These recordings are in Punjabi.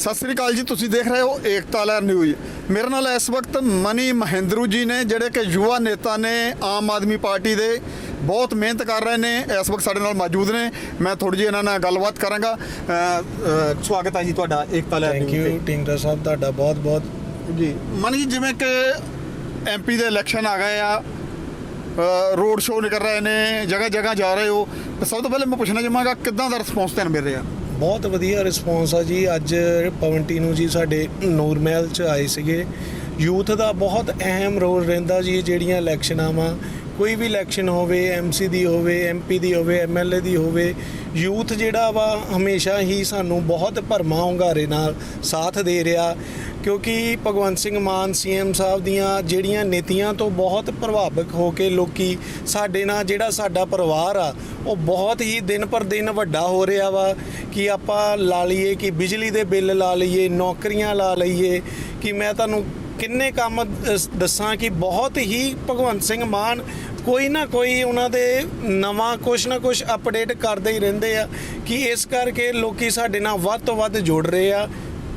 ਸਤਿ ਸ੍ਰੀ ਅਕਾਲ ਜੀ ਤੁਸੀਂ ਦੇਖ ਰਹੇ ਹੋ ਏਕਤਾ ਲਹਿਰ ਨਿਊਜ਼। ਮੇਰੇ ਨਾਲ ਇਸ ਵਕਤ ਮਨੀ ਮਹਿੰਦਰੂ ਜੀ ਨੇ ਜਿਹੜੇ ਕਿ ਯੁਵਾ ਨੇਤਾ ਨੇ ਆਮ ਆਦਮੀ ਪਾਰਟੀ ਦੇ ਬਹੁਤ ਮਿਹਨਤ ਕਰ ਰਹੇ ਨੇ ਇਸ ਵਕਤ ਸਾਡੇ ਨਾਲ ਮੌਜੂਦ ਨੇ। ਮੈਂ ਥੋੜੀ ਜਿਹੀ ਇਹਨਾਂ ਨਾਲ ਗੱਲਬਾਤ ਕਰਾਂਗਾ। ਸਵਾਗਤ ਹੈ ਜੀ ਤੁਹਾਡਾ ਏਕਤਾ ਲਹਿਰ ਥੈਂਕ ਯੂ ਟਿੰਗਰਾ ਸਾਹਿਬ ਤੁਹਾਡਾ ਬਹੁਤ ਬਹੁਤ। ਜੀ ਮਨੀ ਜੀ ਜਿਵੇਂ ਕਿ ਐਮਪੀ ਦੇ ਇਲੈਕਸ਼ਨ ਆ ਗਏ ਆ ਰੋਡ ਸ਼ੋਅ ਨਿਕਲ ਰਹੇ ਨੇ ਜਗ੍ਹਾ ਜਗ੍ਹਾ ਜਾ ਰਹੇ ਹੋ। ਸਭ ਤੋਂ ਪਹਿਲੇ ਮੈਂ ਪੁੱਛਣਾ ਚਾਹਾਂਗਾ ਕਿੱਦਾਂ ਦਾ ਰਿਸਪੌਂਸ ਤੁਹਾਨੂੰ ਮਿਲ ਰਿਹਾ? ਬਹੁਤ ਵਧੀਆ ਰਿਸਪੌਂਸ ਆ ਜੀ। ਅੱਜ ਪਵਨ ਟੀਨੂ ਜੀ ਸਾਡੇ ਨੂਰ ਮਹਿਲ ਚ ਆਏ ਸੀਗੇ। ਯੂਥ ਦਾ ਬਹੁਤ ਅਹਿਮ ਰੋਲ ਰਹਿੰਦਾ ਜੀ, ਜਿਹੜੀਆਂ ਇਲੈਕਸ਼ਨਾਂ ਵਾ। ਕੋਈ ਵੀ ਇਲੈਕਸ਼ਨ ਹੋਵੇ ਐਮਸੀ ਦੀ ਹੋਵੇ ਐਮਪੀ ਦੀ ਹੋਵੇ ਐਮਐਲਏ ਦੀ ਹੋਵੇ, ਯੂਥ ਜਿਹੜਾ ਵਾ ਹਮੇਸ਼ਾ ਹੀ ਸਾਨੂੰ ਬਹੁਤ ਭਰਮਾ ਹੁੰਗਾਰੇ ਨਾਲ ਸਾਥ ਦੇ ਰਿਹਾ। ਕਿਉਂਕਿ ਭਗਵੰਤ ਸਿੰਘ ਮਾਨ ਸੀਐਮ ਸਾਹਿਬ ਦੀਆਂ ਜਿਹੜੀਆਂ ਨੀਤੀਆਂ ਤੋਂ ਬਹੁਤ ਪ੍ਰਭਾਵਿਤ ਹੋ ਕੇ ਲੋਕੀ ਸਾਡੇ ਨਾਲ ਜਿਹੜਾ ਸਾਡਾ ਪਰਿਵਾਰ ਆ, ਉਹ ਬਹੁਤ ਹੀ ਦਿਨ ਪਰ ਦਿਨ ਵੱਡਾ ਹੋ ਰਿਹਾ ਵਾ ਕਿ ਆਪਾਂ ਲਾ ਲਈਏ ਕਿ ਬਿਜਲੀ ਦੇ ਬਿੱਲ ਲਾ ਲਈਏ, ਨੌਕਰੀਆਂ ਲਾ ਲਈਏ, ਕਿ ਮੈਂ ਤੁਹਾਨੂੰ ਕਿੰਨੇ ਕੰਮ ਦੱਸਾਂ ਕਿ ਬਹੁਤ ਹੀ ਭਗਵੰਤ ਸਿੰਘ ਮਾਨ ਕੋਈ ਨਾ ਕੋਈ ਉਹਨਾਂ ਦੇ ਨਵਾਂ ਕੁਛ ਨਾ ਕੁਛ ਅਪਡੇਟ ਕਰਦੇ ਹੀ ਰਹਿੰਦੇ ਆ ਕਿ ਇਸ ਕਰਕੇ ਲੋਕੀ ਸਾਡੇ ਨਾਲ ਵੱਧ ਤੋਂ ਵੱਧ ਜੁੜ ਰਹੇ ਆ।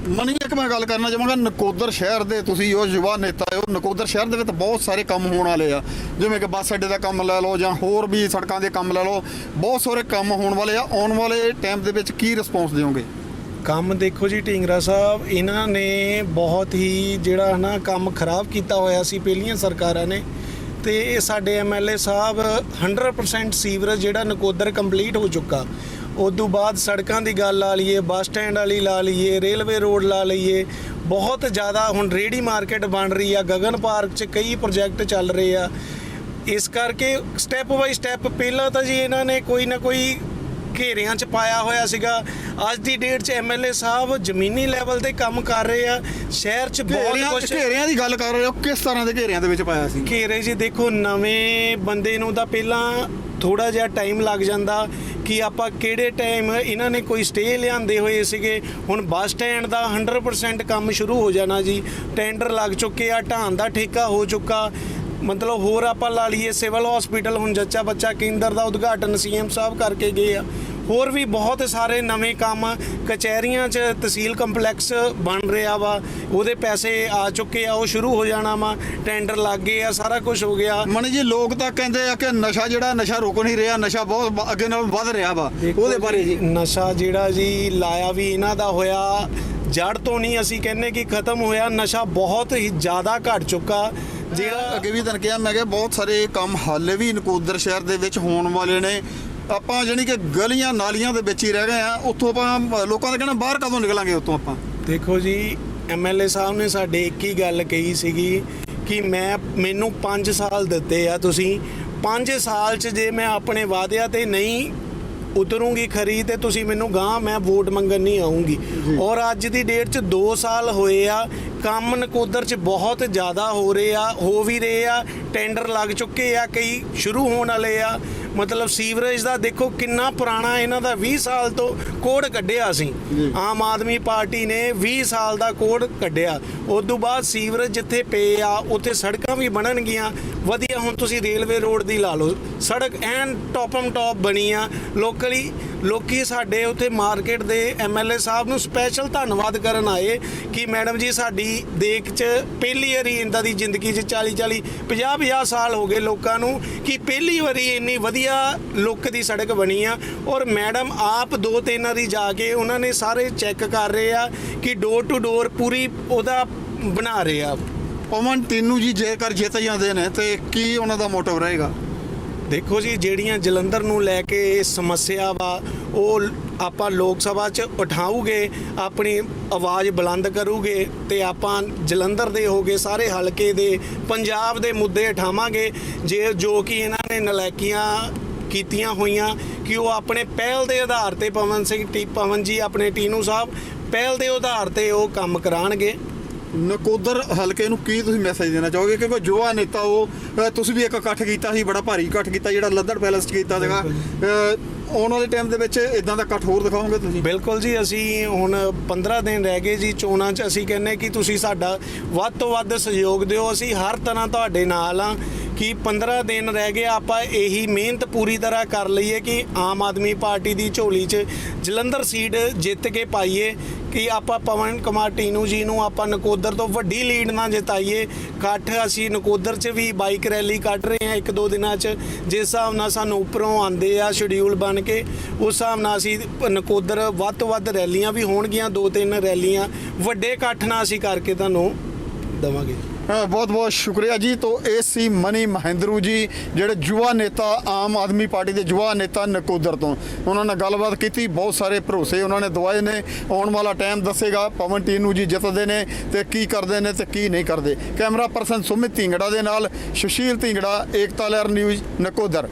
ਮਨੀ ਇੱਕ ਮੈਂ ਗੱਲ ਕਰਨਾ ਚਾਹਾਂਗਾ ਨਕੋਦਰ ਸ਼ਹਿਰ ਦੇ ਤੁਸੀਂ ਉਹ ਯੁਵਾ ਨੇਤਾ ਹੋ ਨਕੋਦਰ ਸ਼ਹਿਰ ਦੇ ਵਿੱਚ ਬਹੁਤ ਸਾਰੇ ਕੰਮ ਹੋਣ ਵਾਲੇ ਆ। ਜਿਵੇਂ ਕਿ ਬੱਸ ਅੱਡੇ ਦਾ ਕੰਮ ਲੈ ਲਓ ਜਾਂ ਹੋਰ ਵੀ ਸੜਕਾਂ ਦੇ ਕੰਮ ਲੈ ਲਓ ਬਹੁਤ ਸਾਰੇ ਕੰਮ ਹੋਣ ਵਾਲੇ ਆ। ਆਉਣ ਵਾਲੇ ਟਾਈਮ ਦੇ ਵਿੱਚ ਕੀ ਰਿਸਪੌਂਸ ਦਿਓਗੇ? ਕੰਮ ਦੇਖੋ ਜੀ ਢੀਂਗਰਾ ਸਾਹਿਬ ਇਹਨਾਂ ਨੇ ਬਹੁਤ ਹੀ ਜਿਹੜਾ ਹਨਾ ਕੰਮ ਖਰਾਬ ਕੀਤਾ ਹੋਇਆ ਸੀ ਪਹਿਲੀਆਂ ਸਰਕਾਰਾਂ ਨੇ। ਤੇ ਇਹ ਸਾਡੇ ਐਮਐਲਏ ਸਾਹਿਬ 100% ਸੀਵਰੇਜ ਜਿਹੜਾ ਨਕੋਦਰ ਕੰਪਲੀਟ ਹੋ ਚੁੱਕਾ। ਉਸ ਤੋਂ ਬਾਅਦ ਸੜਕਾਂ ਦੀ ਗੱਲ ਲਾ ਲਈਏ, ਬੱਸ ਸਟੈਂਡ ਵਾਲੀ ਲਾ ਲਈਏ, ਰੇਲਵੇ ਰੋਡ ਲਾ ਲਈਏ, ਬਹੁਤ ਜ਼ਿਆਦਾ ਹੁਣ ਰੇੜੀ ਮਾਰਕੀਟ ਬਣ ਰਹੀ ਆ, ਗਗਨ ਪਾਰਕ 'ਚ ਕਈ ਪ੍ਰੋਜੈਕਟ ਚੱਲ ਰਹੇ ਆ। ਇਸ ਕਰਕੇ ਸਟੈਪ ਬਾਈ ਸਟੈਪ ਪਹਿਲਾਂ ਤਾਂ ਜੀ ਇਹਨਾਂ ਨੇ ਕੋਈ ਨਾ ਕੋਈ ਘੇਰਿਆਂ 'ਚ ਪਾਇਆ ਹੋਇਆ ਸੀਗਾ। ਅੱਜ ਦੀ ਡੇਟ 'ਚ ਐਮਐਲਏ ਸਾਹਿਬ ਜ਼ਮੀਨੀ ਲੈਵਲ ਤੇ ਕੰਮ ਕਰ ਰਹੇ ਆ। ਸ਼ਹਿਰ 'ਚ ਬਹੁਤ ਕੁਝ ਘੇਰਿਆਂ ਦੀ ਗੱਲ ਕਰ ਰਹੇ ਹੋ। ਕਿਸ ਤਰ੍ਹਾਂ ਦੇ ਘੇਰਿਆਂ ਦੇ ਵਿੱਚ ਪਾਇਆ ਸੀ? ਘੇਰੇ ਜੀ ਦੇਖੋ ਨਵੇਂ ਬੰਦੇ ਨੂੰ ਤਾਂ ਪਹਿਲਾਂ ਥੋੜਾ ਜਿਹਾ ਟਾਈਮ ਲੱਗ ਜਾਂਦਾ ਕਿ ਆਪਾਂ ਕਿਹੜੇ ਟਾਈਮ ਇਹਨਾਂ ਨੇ ਕੋਈ ਸਟੇ ਲਿਆਂਦੇ ਹੋਏ ਸੀਗੇ। ਹੁਣ ਬੱਸ ਸਟੈਂਡ ਦਾ 100% ਕੰਮ ਸ਼ੁਰੂ ਹੋ ਜਾਣਾ ਜੀ। ਟੈਂਡਰ ਲੱਗ ਚੁੱਕੇ ਆ ਢਾਣ ਦਾ ਠੇਕਾ ਹੋ ਚੁੱਕਾ। ਮਤਲਬ ਹੋਰ ਆਪਾਂ ਲਾ ਲਈਏ ਸਿਵਲ ਹਸਪੀਟਲ ਹੁਣ ਜੱਚਾ ਬੱਚਾ ਕੇਂਦਰ ਦਾ ਉਦਘਾਟਨ ਸੀਐਮ ਸਾਹਿਬ ਕਰਕੇ ਗਏ ਆ। ਹੋਰ ਵੀ ਬਹੁਤ ਸਾਰੇ ਨਵੇਂ ਕੰਮ ਕਚਹਿਰੀਆਂ 'ਚ ਤਹਿਸੀਲ ਕੰਪਲੈਕਸ ਬਣ ਰਿਹਾ ਵਾ ਉਹਦੇ ਪੈਸੇ ਆ ਚੁੱਕੇ ਆ ਉਹ ਸ਼ੁਰੂ ਹੋ ਜਾਣਾ ਵਾ ਟੈਂਡਰ ਲੱਗ ਗਏ ਆ ਸਾਰਾ ਕੁਝ ਹੋ ਗਿਆ। ਮਨੀ ਜੀ ਲੋਕ ਤਾਂ ਕਹਿੰਦੇ ਆ ਕਿ ਨਸ਼ਾ ਜਿਹੜਾ ਨਸ਼ਾ ਰੁਕ ਨਹੀਂ ਰਿਹਾ ਨਸ਼ਾ ਬਹੁਤ ਅੱਗੇ ਨਾਲੋਂ ਵੱਧ ਰਿਹਾ ਵਾ ਉਹਦੇ ਬਾਰੇ ਜੀ ਨਸ਼ਾ ਜਿਹੜਾ ਜੀ ਲਾਇਆ ਵੀ ਇਹਨਾਂ ਦਾ ਹੋਇਆ ਜੜ ਤੋਂ ਨਹੀਂ ਅਸੀਂ ਕਹਿੰਨੇ ਕਿ ਖਤਮ ਹੋਇਆ ਨਸ਼ਾ ਬਹੁਤ ਹੀ ਜ਼ਿਆਦਾ ਘਟ ਚੁੱਕਾ। ਜਿਹੜਾ ਅੱਗੇ ਵੀ ਤੁਹਾਨੂੰ ਕਿਹਾ ਮੈਂ ਕਿਹਾ ਬਹੁਤ ਸਾਰੇ ਕੰਮ ਹਾਲੇ ਵੀ ਨਕੋਦਰ ਸ਼ਹਿਰ ਦੇ ਵਿੱਚ ਹੋਣ ਵਾਲੇ ਨੇ। ਆਪਾਂ ਜਾਣੀ ਕਿ ਗਲੀਆਂ ਨਾਲੀਆਂ ਦੇ ਵਿੱਚ ਹੀ ਰਹਿ ਗਏ ਆ ਉੱਥੋਂ ਆਪਾਂ ਲੋਕਾਂ ਦਾ ਕਹਿਣਾ ਬਾਹਰ ਕਦੋਂ ਨਿਕਲਾਂਗੇ ਉੱਥੋਂ ਆਪਾਂ? ਦੇਖੋ ਜੀ ਐਮਐਲਏ ਸਾਹਿਬ ਨੇ ਸਾਡੇ ਇੱਕ ਹੀ ਗੱਲ ਕਹੀ ਸੀਗੀ ਕਿ ਮੈਂ ਮੈਨੂੰ 5 ਸਾਲ ਦਿੱਤੇ ਆ ਤੁਸੀਂ। 5 ਸਾਲ ਚ ਜੇ ਮੈਂ ਆਪਣੇ ਵਾਅਦਿਆਂ ਤੇ ਨਹੀਂ ਉਤਰੂੰਗੀ ਖਰੀ ਤੇ ਤੁਸੀਂ ਮੈਨੂੰ ਗਾਂ ਮੈਂ ਵੋਟ ਮੰਗਣ ਨਹੀਂ ਆਉਂਗੀ ਔਰ ਅੱਜ ਦੀ ਡੇਟ ਚ 2 ਸਾਲ ਹੋਏ ਆ ਕੰਮ ਨਕੋਦਰ ਚ ਬਹੁਤ ਜ਼ਿਆਦਾ ਹੋ ਰਹੇ ਆ, ਹੋ ਵੀ ਰਹੇ ਆ ਟੈਂਡਰ ਲੱਗ ਚੁੱਕੇ ਆ, ਕਈ ਸ਼ੁਰੂ ਹੋਣ ਵਾਲੇ ਆ। ਮਤਲਬ ਸੀਵਰੇਜ ਦਾ ਦੇਖੋ ਕਿੰਨਾ ਪੁਰਾਣਾ ਇਹਨਾਂ ਦਾ 20 ਸਾਲ ਤੋਂ ਕੋਡ ਕੱਢਿਆ ਸੀ। ਆਮ ਆਦਮੀ ਪਾਰਟੀ ਨੇ 20 ਸਾਲ ਦਾ ਕੋਡ ਕੱਢਿਆ। ਉਸ ਤੋਂ ਬਾਅਦ ਸੀਵਰੇਜ ਜਿੱਥੇ ਪਏ ਆ ਉੱਥੇ ਸੜਕਾਂ ਵੀ ਬਣਨਗੀਆਂ। ਵਧੀਆ ਹੁਣ ਤੁਸੀਂ ਰੇਲਵੇ ਰੋਡ ਦੀ ਲਾ ਲਓ। ਸੜਕ ਐਨ ਟੌਪਮ ਟੌਪ ਬਣੀ ਆ। ਲੋਕਲੀ ਲੋਕੀ ਸਾਡੇ ਉੱਥੇ ਮਾਰਕੀਟ ਦੇ ਐਮਐਲਏ ਸਾਹਿਬ ਨੂੰ ਸਪੈਸ਼ਲ ਧੰਨਵਾਦ ਕਰਨ ਆਏ ਕਿ ਮੈਡਮ ਜੀ ਸਾਡੀ ਦੇਖ ਚ ਪਹਿਲੀ ਵਾਰੀ ਇੰਦਾ ਦੀ ਜ਼ਿੰਦਗੀ ਚ 40 40 50 50 ਸਾਲ ਹੋ ਗਏ ਲੋਕਾਂ ਨੂੰ ਕਿ ਪਹਿਲੀ ਵਾਰੀ ਇੰਨੀ ਵਧੀਆ ਲੁੱਕ ਦੀ ਸੜਕ ਬਣੀ ਆ ਔਰ ਮੈਡਮ ਆਪ ਦੋ ਤਿੰਨ ਵਾਰੀ ਜਾ ਕੇ ਉਹਨਾਂ ਨੇ ਸਾਰੇ ਚੈੱਕ ਕਰ ਰਹੇ ਆ ਕਿ ਡੋਰ ਟੂ ਡੋਰ ਪੂਰੀ ਉਹਦਾ ਬਣਾ ਰਹੇ ਆ। ਪਵਨ ਟੀਨੂ ਜੀ ਜੇਕਰ ਜਿੱਤ ਜਾਂਦੇ ਨੇ ਤੇ ਕੀ ਉਹਨਾਂ ਦਾ ਮੋਟਿਵ ਰਹੇਗਾ? ਦੇਖੋ ਜੀ ਜਿਹੜੀਆਂ ਜਲੰਧਰ ਨੂੰ ਲੈ ਕੇ ਸਮੱਸਿਆ ਵਾ ਉਹ ਆਪਾਂ ਲੋਕ ਸਭਾ 'ਚ ਉਠਾਉਗੇ ਆਪਣੀ ਆਵਾਜ਼ ਬੁਲੰਦ ਕਰੂਗੇ ਤੇ ਆਪਾਂ ਜਲੰਧਰ ਦੇ ਹੋਗੇ ਸਾਰੇ ਹਲਕੇ ਦੇ, ਪੰਜਾਬ ਦੇ ਮੁੱਦੇ ਉਠਾਵਾਂਗੇ। ਜੇ ਜੋ ਕਿ ਇਹਨਾਂ ਨੇ ਨਲਾਇਕੀਆਂ ਕੀਤੀਆਂ ਹੋਈਆਂ ਕਿ ਉਹ ਆਪਣੇ ਪਹਿਲ ਦੇ ਆਧਾਰ ਤੇ ਪਵਨ ਸਿੰਘ ਟੀ, ਪਵਨ ਜੀ ਆਪਣੇ ਟੀਨੂ ਸਾਹਿਬ, ਪਹਿਲ ਦੇ ਆਧਾਰ ਤੇ ਉਹ ਕੰਮ ਕਰਾਣਗੇ। ਨਕੋਦਰ ਹਲਕੇ ਨੂੰ ਕੀ ਤੁਸੀਂ ਮੈਸੇਜ ਦੇਣਾ ਚਾਹੋਗੇ? ਕਿਉਂਕਿ ਯੁਵਾ ਨੇਤਾ ਉਹ ਤੁਸੀਂ ਵੀ ਇੱਕ ਇਕੱਠ ਕੀਤਾ ਸੀ ਬੜਾ ਭਾਰੀ ਇਕੱਠ ਕੀਤਾ ਜਿਹੜਾ ਲੱਦੜ ਪੈਲਸ 'ਚ ਕੀਤਾ ਸੀਗਾ। ਆਉਣ ਵਾਲੇ ਟਾਈਮ ਦੇ ਵਿੱਚ ਇਦਾਂ ਦਾ ਇਕੱਠ ਹੋਰ ਦਿਖਾਓਗੇ ਤੁਸੀਂ? ਬਿਲਕੁਲ ਜੀ ਅਸੀਂ ਹੁਣ 15 ਦਿਨ ਰਹਿ ਗਏ ਜੀ ਚੋਣਾਂ 'ਚ। ਅਸੀਂ ਕਹਿੰਨੇ ਕਿ ਤੁਸੀਂ ਸਾਡਾ ਵੱਧ ਤੋਂ ਵੱਧ ਸਹਿਯੋਗ ਦਿਓ। ਅਸੀਂ ਹਰ ਤਰ੍ਹਾਂ ਤੁਹਾਡੇ ਨਾਲ ਆ ਕਿ 15 ਦਿਨ ਰਹਿ ਗਏ ਆਪਾਂ ਇਹੀ ਮਿਹਨਤ ਪੂਰੀ ਤਰ੍ਹਾਂ ਕਰ ਲਈਏ ਕਿ ਆਮ ਆਦਮੀ ਪਾਰਟੀ ਦੀ ਝੋਲੀ 'ਚ ਜਲੰਧਰ ਸੀਟ ਜਿੱਤ ਕੇ ਪਾਈਏ। ਕਿ ਆਪਾਂ ਪਵਨ ਕੁਮਾਰ ਟੀਨੂ ਜੀ ਨੂੰ ਆਪਾਂ ਨਕੋਦਰ ਤੋਂ ਵੱਡੀ ਲੀਡ ਨਾਲ ਜਿਤਾਈਏ। ਇਕੱਠ ਅਸੀਂ ਨਕੋਦਰ 'ਚ ਵੀ ਬਾਈਕ ਰੈਲੀ ਕੱਢ ਰਹੇ ਹਾਂ ਇੱਕ ਦੋ ਦਿਨਾਂ 'ਚ। ਜਿਸ ਹਿਸਾਬ ਨਾਲ ਸਾਨੂੰ ਉੱਪਰੋਂ ਆਉਂਦੇ ਆ ਸ਼ਡਿਊਲ ਬਣ ਕੇ, ਉਸ ਹਿਸਾਬ ਨਾਲ ਅਸੀਂ ਨਕੋਦਰ ਵੱਧ ਤੋਂ ਵੱਧ ਰੈਲੀਆਂ ਵੀ ਹੋਣਗੀਆਂ, ਦੋ ਤਿੰਨ ਰੈਲੀਆਂ ਵੱਡੇ ਇਕੱਠ ਨਾਲ ਅਸੀਂ ਕਰਕੇ ਤੁਹਾਨੂੰ ਦਵਾਂਗੇ। ਬਹੁਤ ਬਹੁਤ ਸ਼ੁਕਰੀਆ ਜੀ। ਤੋਂ ਇਹ ਸੀ ਮਨੀ ਮਹਿੰਦਰੂ ਜੀ, ਜਿਹੜੇ ਯੁਵਾ ਨੇਤਾ, ਆਮ ਆਦਮੀ ਪਾਰਟੀ ਦੇ ਯੁਵਾ ਨੇਤਾ ਨਕੋਦਰ ਤੋਂ। ਉਹਨਾਂ ਨਾਲ ਗੱਲਬਾਤ ਕੀਤੀ, ਬਹੁਤ ਸਾਰੇ ਭਰੋਸੇ ਉਹਨਾਂ ਨੇ ਦਵਾਏ ਨੇ। ਆਉਣ ਵਾਲਾ ਟਾਈਮ ਦੱਸੇਗਾ, ਪਵਨ ਟੀਨੂ ਜੀ ਜਿੱਤਦੇ ਨੇ ਤੇ ਕੀ ਕਰਦੇ ਨੇ ਤੇ ਕੀ ਨਹੀਂ ਕਰਦੇ। ਕੈਮਰਾ ਪਰਸਨ ਸੁਮਿਤ ਢਿੰਗੜਾ ਦੇ ਨਾਲ, ਸੁਸ਼ੀਲ ਢਿੰਗੜਾ, ਏਕਤਾ ਲਹਿਰ ਨਿਊਜ਼, ਨਕੋਦਰ।